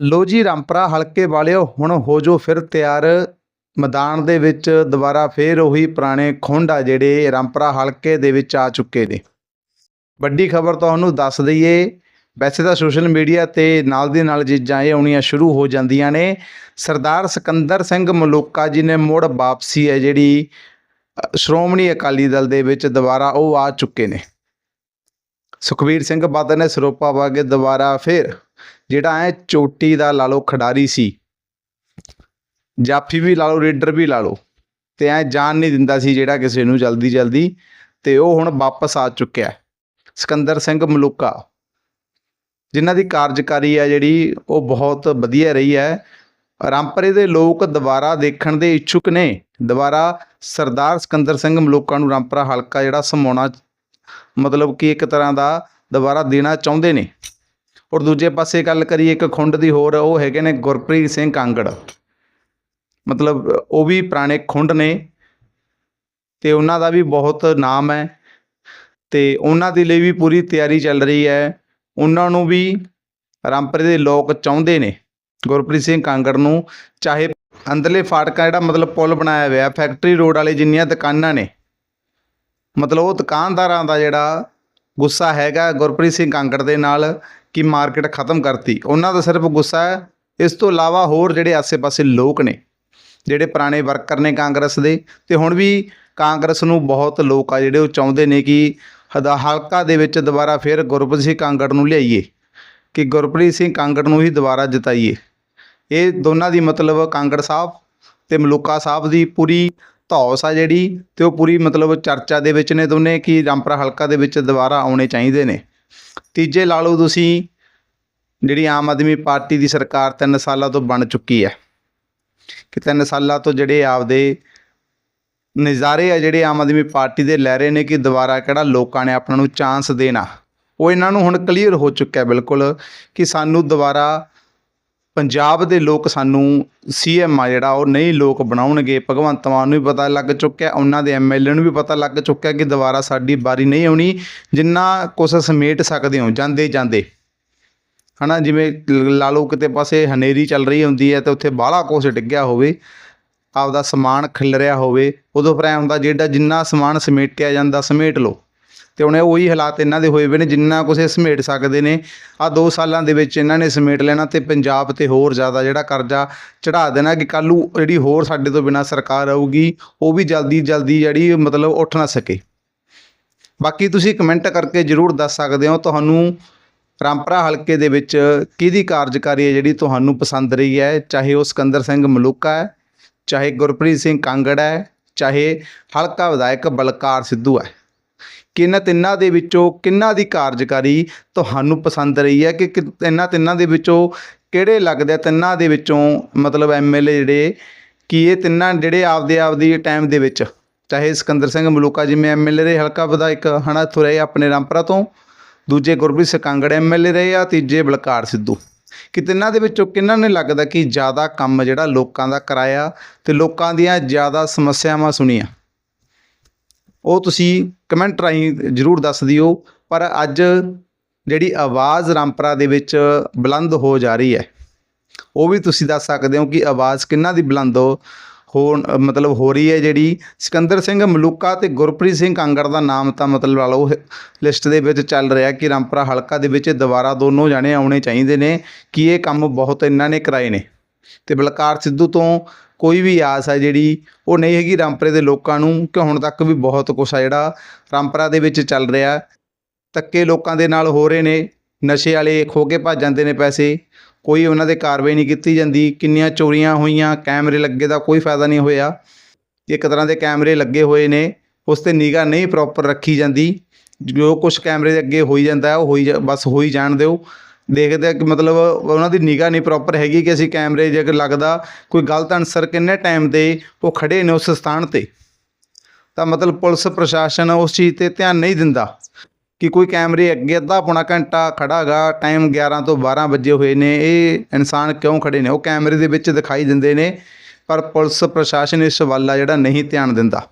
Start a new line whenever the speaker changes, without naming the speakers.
ਲੋ ਜੀ ਰਾਮਪਰਾ ਹਲਕੇ ਵਾਲਿਓ, ਹੁਣ ਹੋ ਜੋ ਫਿਰ ਤਿਆਰ। ਮੈਦਾਨ ਦੇ ਵਿੱਚ ਦੁਬਾਰਾ ਫੇਰ ਉਹੀ ਪੁਰਾਣੇ ਖੁੰਡ ਆ ਜਿਹੜੇ ਰਾਮਪਰਾ ਹਲਕੇ ਦੇ ਵਿੱਚ ਆ ਚੁੱਕੇ ਨੇ। ਵੱਡੀ ਖਬਰ ਤੁਹਾਨੂੰ ਦੱਸ ਦਈਏ, ਵੈਸੇ ਤਾਂ ਸੋਸ਼ਲ ਮੀਡੀਆ ਤੇ ਨਾਲ ਦੀ ਨਾਲ ਚੀਜ਼ਾਂ ਇਹ ਆਉਣੀਆਂ ਸ਼ੁਰੂ ਹੋ ਜਾਂਦੀਆਂ ਨੇ। ਸਰਦਾਰ ਸਿਕੰਦਰ ਸਿੰਘ ਮਲੂਕਾ ਜੀ ਨੇ ਮੁੜ ਵਾਪਸੀ ਹੈ ਜਿਹੜੀ ਸ਼੍ਰੋਮਣੀ ਅਕਾਲੀ ਦਲ ਦੇ ਵਿੱਚ ਦੁਬਾਰਾ ਉਹ ਆ ਚੁੱਕੇ ਨੇ। ਸੁਖਵੀਰ ਸਿੰਘ ਬਾਦਲ ਨੇ ਸਰੋਪਾ ਵਾਗੇ ਦੁਬਾਰਾ ਫਿਰ ਜਿਹੜਾ ਐ ਚੋਟੀ ਦਾ ਲਾ ਲਓ ਖਿਡਾਰੀ ਸੀ। ਜਾਫੀ ਵੀ ਲਾ ਲਓ, ਰੇਡਰ ਵੀ ਲਾ ਲਓ। ਤੇ ਐ ਜਾਨ ਨਹੀਂ ਦਿੰਦਾ ਸੀ ਜਿਹੜਾ ਕਿਸੇ ਨੂੰ ਜਲਦੀ ਜਲਦੀ। ਤੇ ਉਹ ਹੁਣ ਵਾਪਸ ਆ ਚੁੱਕਿਆ ਹੈ। ਸਿਕੰਦਰ ਸਿੰਘ ਮਲੂਕਾ। ਜਿਨ੍ਹਾਂ ਦੀ ਕਾਰਜਕਾਰੀ ਹੈ ਜਿਹੜੀ, ਉਹ ਬਹੁਤ ਵਧੀਆ ਰਹੀ ਹੈ। ਰਾਮਪਰੇ ਦੇ ਲੋਕ ਦੁਬਾਰਾ ਦੇਖਣ ਦੇ ਇੱਛੁਕ ਨੇ। ਦੁਬਾਰਾ ਸਰਦਾਰ ਸਿਕੰਦਰ ਸਿੰਘ ਮਲੂਕਾ ਨੂੰ ਰਾਮਪਰਾ ਹਲਕਾ ਜਿਹੜਾ ਸਮਾਉਣਾ ਮਤਲਬ ਕਿ ਇੱਕ ਤਰ੍ਹਾਂ ਦਾ ਦੁਬਾਰਾ ਦੇਣਾ ਚਾਹੁੰਦੇ ਨੇ। ਔਰ ਦੂਜੇ ਪਾਸੇ ਗੱਲ ਕਰੀਏ ਇੱਕ ਖੁੰਡ ਦੀ ਹੋਰ, ਉਹ ਹੈਗੇ ਨੇ ਗੁਰਪ੍ਰੀਤ ਸਿੰਘ ਕਾਂਗੜ। ਮਤਲਬ ਉਹ ਵੀ ਪੁਰਾਣੇ ਖੁੰਡ ਨੇ ਤੇ ਉਹਨਾਂ ਦਾ ਵੀ ਬਹੁਤ ਨਾਮ ਹੈ ਤੇ ਉਹਨਾਂ ਦੇ ਲਈ ਵੀ ਪੂਰੀ ਤਿਆਰੀ ਚੱਲ ਰਹੀ ਹੈ। ਉਹਨਾਂ ਨੂੰ ਵੀ ਰਾਮਪੁਰੇ ਦੇ ਲੋਕ ਚਾਹੁੰਦੇ ਨੇ ਗੁਰਪ੍ਰੀਤ ਸਿੰਘ ਕਾਂਗੜ ਨੂੰ, ਚਾਹੇ ਅੰਦਰਲੇ ਫਾਟਕਾ ਜਿਹੜਾ ਮਤਲਬ ਪੁਲ ਬਣਾਇਆ ਹੋਇਆ, ਫੈਕਟਰੀ ਰੋਡ ਵਾਲੇ ਜਿੰਨੀਆਂ ਦੁਕਾਨਾਂ ਨੇ, ਮਤਲਬ ਉਹ ਦੁਕਾਨਦਾਰਾਂ ਦਾ ਜਿਹੜਾ ਗੁੱਸਾ ਹੈਗਾ ਗੁਰਪ੍ਰੀਤ ਸਿੰਘ ਕਾਂਗੜ ਦੇ ਨਾਲ ਕਿ ਮਾਰਕੀਟ ਖਤਮ ਕਰਤੀ। ਉਹਨਾਂ ਦਾ ਸਿਰਫ ਗੁੱਸਾ ਹੈ। ਇਸ ਤੋਂ ਇਲਾਵਾ ਹੋਰ ਜਿਹੜੇ ਆਸੇ-ਪਾਸੇ ਲੋਕ ਨੇ, ਜਿਹੜੇ ਪੁਰਾਣੇ ਵਰਕਰ ਨੇ ਕਾਂਗਰਸ ਦੇ, ਤੇ ਹੁਣ ਵੀ ਕਾਂਗਰਸ ਨੂੰ ਬਹੁਤ ਲੋਕ ਆ ਜਿਹੜੇ ਉਹ ਚਾਹੁੰਦੇ ਨੇ ਕਿ ਹਦਾ ਹਲਕਾ ਦੇ ਵਿੱਚ ਦੁਬਾਰਾ ਫਿਰ ਗੁਰਪ੍ਰੀਤ ਸਿੰਘ ਕਾਂਗੜ ਨੂੰ ਲਿਆਈਏ, ਕਿ ਗੁਰਪ੍ਰੀਤ ਸਿੰਘ ਕਾਂਗੜ ਨੂੰ ਹੀ ਦੁਬਾਰਾ ਜਿਤਾਈਏ। ਇਹ ਦੋਨਾਂ ਦੀ ਮਤਲਬ ਕਾਂਗੜ ਸਾਹਿਬ ਤੇ ਮਲੂਕਾ ਸਾਹਿਬ ਦੀ ਪੂਰੀ ਧੌਸ ਆ ਜਿਹੜੀ ਤੇ ਉਹ ਪੂਰੀ ਮਤਲਬ ਚਰਚਾ ਦੇ ਵਿੱਚ ਨੇ ਦੋਨੇ ਕਿ ਰਾਮਪੁਰਾ ਹਲਕਾ ਦੇ ਵਿੱਚ ਦੁਬਾਰਾ ਆਉਣੇ ਚਾਹੀਦੇ ਨੇ। ਤੀਜੇ ਲਾ ਲਓ ਤੁਸੀਂ, ਜਿਹੜੀ ਆਮ ਆਦਮੀ ਪਾਰਟੀ ਦੀ ਸਰਕਾਰ 3 ਸਾਲਾਂ ਤੋਂ ਬਣ ਚੁੱਕੀ ਹੈ। ਕਿ 3 ਸਾਲਾਂ ਤੋਂ ਜਿਹੜੇ ਆਪਦੇ ਨਜ਼ਾਰੇ ਆ ਜਿਹੜੇ ਆਮ ਆਦਮੀ ਪਾਰਟੀ ਦੇ ਲੈ ਰਹੇ ਨੇ ਕਿ ਦੁਬਾਰਾ ਕਿਹੜਾ ਲੋਕਾਂ ਨੇ ਆਪਣਾ ਨੂੰ ਚਾਂਸ ਦੇਣਾ, ਉਹ ਇਹਨਾਂ ਨੂੰ ਹੁਣ ਕਲੀਅਰ ਹੋ ਚੁੱਕਿਆ ਬਿਲਕੁਲ ਕਿ ਸਾਨੂੰ ਦੁਬਾਰਾ ਪੰਜਾਬ ਦੇ ਲੋਕ ਸਾਨੂੰ ਸੀਐਮ ਆ ਜਿਹੜਾ, ਉਹ ਨਹੀਂ ਲੋਕ ਬਣਾਉਣਗੇ। ਭਗਵੰਤ ਮਾਨ ਨੂੰ ਵੀ ਪਤਾ ਲੱਗ ਚੁੱਕਿਆ ਉਹਨਾਂ ਦੇ ਐਮਐਲਏ ਨੂੰ ਵੀ ਪਤਾ ਲੱਗ ਚੁੱਕਿਆ ਕਿ ਦੁਬਾਰਾ ਸਾਡੀ ਵਾਰੀ ਨਹੀਂ ਆਉਣੀ, ਜਿੰਨਾ ਕੁਛ ਸਮੇਟ ਸਕਦੇ ਹੋ, ਜਾਂਦੇ ਜਾਂਦੇ। ਹਨਾ, ਜਿਵੇਂ ਲ- ਲਾ ਲਓ ਕਿਤੇ ਪਾਸੇ ਹਨੇਰੀ ਚੱਲ ਰਹੀ ਹੁੰਦੀ ਹੈ ਤੇ ਉੱਥੇ ਬਾਹਲਾ ਕੁਛ ਡਿੱਗਿਆ ਹੋਵੇ, ਆਪਦਾ ਸਮਾਨ ਖਿਲਰਿਆ ਹੋਵੇ, ਉਦੋਂ ਫਿਰ ਐਂ ਹੁੰਦਾ ਜਿਹੜਾ ਜਿੰਨਾ ਸਮਾਨ ਸਮੇਟਿਆ ਜਾਂਦਾ, ਸਮੇਟ ਲਓ। ਤੇ ਹੁਣ ਉਹੀ ਹਾਲਾਤ ਇਹਨਾਂ ਦੇ ਹੋਏ ਵੇ ਨੇ, ਜਿੰਨਾ ਕੁਛ ਇਹ ਸਮੇਟ ਸਕਦੇ ਨੇ। ਆ 2 ਸਾਲਾਂ ਦੇ ਵਿੱਚ ਇਹਨਾਂ ਨੇ ਸਮੇਟ ਲੈਣਾ ਤੇ ਪੰਜਾਬ ਤੇ ਹੋਰ ਜ਼ਿਆਦਾ ਜਿਹੜਾ ਕਰਜ਼ਾ ਚੜਾ ਦੇਣਾ ਕਿ ਕੱਲ੍ਹ ਨੂੰ ਜਿਹੜੀ ਹੋਰ ਸਾਡੇ ਤੋਂ ਬਿਨਾ ਸਰਕਾਰ ਆਊਗੀ, ਉਹ ਵੀ ਜਲਦੀ ਜਲਦੀ ਜਿਹੜੀ ਮਤਲਬ ਉੱਠ ਨਾ ਸਕੇ। ਬਾਕੀ ਤੁਸੀਂ ਕਮੈਂਟ ਕਰਕੇ ਜਰੂਰ ਦੱਸ ਸਕਦੇ ਹੋ ਤੁਹਾਨੂੰ ਰਾਮਪਰਾ ਹਲਕੇ ਦੇ ਵਿੱਚ ਕਿਹਦੀ ਕਾਰਜਕਾਰੀ ਹੈ ਜਿਹੜੀ ਤੁਹਾਨੂੰ ਪਸੰਦ ਰਹੀ ਹੈ? ਚਾਹੇ ਉਹ ਸਿਕੰਦਰ ਸਿੰਘ ਮਲੂਕਾ ਹੈ, ਚਾਹੇ ਗੁਰਪ੍ਰੀਤ ਸਿੰਘ ਕਾਂਗੜ ਹੈ, ਚਾਹੇ ਹਲਕਾ ਵਿਧਾਇਕ ਬਲਕਾਰ ਸਿੱਧੂ ਹੈ। ਕਿ ਇਹਨਾਂ ਤਿੰਨਾਂ ਦੇ ਵਿੱਚੋਂ ਕਿੰਨਾਂ ਦੀ ਕਾਰਜਕਾਰੀ ਤੁਹਾਨੂੰ ਪਸੰਦ ਰਹੀ ਹੈ? ਕਿ ਕਿ ਇਹਨਾਂ ਤਿੰਨਾਂ ਦੇ ਵਿੱਚੋਂ ਕਿਹੜੇ ਲੱਗਦੇ ਆ? ਤਿੰਨਾਂ ਦੇ ਵਿੱਚੋਂ ਮਤਲਬ ਐਮਐਲਏ ਜਿਹੜੇ ਕਿ ਇਹ ਤਿੰਨਾਂ ਜਿਹੜੇ ਆਪਦੇ ਆਪਦੀ ਟਾਈਮ ਦੇ ਵਿੱਚ, ਚਾਹੇ ਸਿਕੰਦਰ ਸਿੰਘ ਮਲੂਕਾ ਜਿਵੇਂ ਐਮਐਲਏ ਰਹੇ, ਹਲਕਾ ਵਿਧਾਇਕ ਹਨਾ, ਇੱਥੋਂ ਰਹੇ ਆਪਣੇ ਰਾਮਪੁਰਾ ਤੋਂ, ਦੂਜੇ ਗੁਰਪ੍ਰੀਤ ਸਿੰਘ ਕਾਂਗੜ ਐਮਐਲਏ ਰਹੇ ਆ, ਤੀਜੇ ਬਲਕਾਰ ਸਿੱਧੂ। ਕਿ ਤਿੰਨਾਂ ਦੇ ਵਿੱਚੋਂ ਕਿਹਨਾਂ ਨੇ ਲੱਗਦਾ ਕਿ ਜ਼ਿਆਦਾ ਕੰਮ ਜਿਹੜਾ ਲੋਕਾਂ ਦਾ ਕਰਾਇਆ ਤੇ ਲੋਕਾਂ ਦੀਆਂ ਜ਼ਿਆਦਾ ਸਮੱਸਿਆਵਾਂ ਸੁਣੀਆਂ? ਉਹ ਤੁਸੀਂ ਕਮੈਂਟ ਰਾਹੀਂ ਜਰੂਰ ਦੱਸ ਦਿਓ। ਪਰ ਅੱਜ ਜਿਹੜੀ ਆਵਾਜ਼ ਰਾਮਪੁਰਾ ਦੇ ਵਿੱਚ ਬੁਲੰਦ ਹੋ ਜਾ ਰਹੀ ਹੈ, ਉਹ ਵੀ ਤੁਸੀਂ ਦੱਸ ਸਕਦੇ ਹੋ ਕਿ ਆਵਾਜ਼ ਕਿੰਨਾ ਦੀ ਬੁਲੰਦ ਹੋ ਹੋਣ ਮਤਲਬ ਹੋ ਰਹੀ ਹੈ ਜਿਹੜੀ ਸਿਕੰਦਰ ਸਿੰਘ ਮਲੂਕਾ ਤੇ ਗੁਰਪ੍ਰੀਤ ਸਿੰਘ ਕਾਂਗੜ ਦਾ ਨਾਮ ਤਾਂ ਮਤਲਬ ਲਾ ਲਓ, ਲਿਸਟ ਦੇ ਵਿੱਚ ਚੱਲ ਰਿਹਾ ਕਿ ਰਾਮਪਰਾ ਹਲਕਾ ਦੇ ਵਿੱਚ ਦੁਬਾਰਾ ਦੋਨੋਂ ਜਾਣੇ ਆਉਣੇ ਚਾਹੀਦੇ ਨੇ, ਕਿ ਇਹ ਕੰਮ ਬਹੁਤ ਇਹਨਾਂ ਨੇ ਕਰਾਏ ਨੇ। ਤੇ ਬਲਕਾਰ ਸਿੱਧੂ ਤੋਂ ਕੋਈ ਵੀ ਆਸ ਹੈ ਜਿਹੜੀ ਉਹ ਨਹੀਂ ਹੈਗੀ ਰਾਮਪਰੇ ਦੇ ਲੋਕਾਂ ਨੂੰ, ਕਿ ਹੁਣ ਤੱਕ ਵੀ ਬਹੁਤ ਕੁਛ ਆ ਜਿਹੜਾ ਰਾਮਪਰਾ ਦੇ ਵਿੱਚ ਚੱਲ ਰਿਹਾ। ਧੱਕੇ ਲੋਕਾਂ ਦੇ ਨਾਲ ਹੋ ਰਹੇ ਨੇ, ਨਸ਼ੇ ਵਾਲੇ ਖੋ ਕੇ ਭੱਜ ਜਾਂਦੇ ਨੇ ਪੈਸੇ, ਕੋਈ ਉਹਨਾਂ ਦੇ ਕਾਰਵਾਈ ਨਹੀਂ ਕੀਤੀ ਜਾਂਦੀ, ਕਿੰਨੀਆਂ ਚੋਰੀਆਂ ਹੋਈਆਂ, ਕੈਮਰੇ ਲੱਗੇ ਦਾ ਕੋਈ ਫਾਇਦਾ ਨਹੀਂ ਹੋਇਆ। ਇੱਕ ਤਰ੍ਹਾਂ ਦੇ ਕੈਮਰੇ ਲੱਗੇ ਹੋਏ ਨੇ, ਉਸ ਤੇ ਨਿਗਾਹ ਨਹੀਂ ਪ੍ਰੋਪਰ ਰੱਖੀ ਜਾਂਦੀ, ਜੋ ਕੁਝ ਕੈਮਰੇ ਦੇ ਅੱਗੇ ਹੋਈ ਜਾਂਦਾ, ਉਹ ਹੋਈ ਜਾ- ਬਸ ਹੋਈ ਜਾਣ ਦਿਓ। ਦੇਖਦੇ ਆ ਕਿ ਮਤਲਬ ਉਹਨਾਂ ਦੀ ਨਿਗਾਹ ਨਹੀਂ ਪ੍ਰੋਪਰ ਹੈਗੀ ਕਿ ਅਸੀਂ ਕੈਮਰੇ ਜੇ ਲੱਗਦਾ ਕੋਈ ਗਲਤ ਅਨਸਰ ਕਿੰਨੇ ਟਾਈਮ ਤੇ ਉਹ ਖੜੇ ਨੇ ਉਸ ਸਥਾਨ ਤੇ। ਤਾਂ ਮਤਲਬ ਪੁਲਿਸ ਪ੍ਰਸ਼ਾਸਨ ਉਸ ਚੀਜ਼ ਤੇ ਧਿਆਨ ਨਹੀਂ ਦਿੰਦਾ ਕਿ ਕੋਈ ਕੈਮਰੇ ਅੱਗੇ ਅੱਧਾ ਪੌਣਾ ਘੰਟਾ ਖੜਾ ਗਾ ਟਾਈਮ 11 ਤੋਂ 12 ਵਜੇ ਹੋਏ ਨੇ, ਇਹ ਇਨਸਾਨ ਕਿਉਂ ਖੜੇ ਨੇ? ਉਹ ਕੈਮਰੇ ਦੇ ਵਿੱਚ ਦਿਖਾਈ ਦਿੰਦੇ ਨੇ, ਪਰ ਪੁਲਿਸ ਪ੍ਰਸ਼ਾਸਨ ਇਸ ਵੱਲ ਆ ਜਿਹੜਾ ਨਹੀਂ ਧਿਆਨ ਦਿੰਦਾ।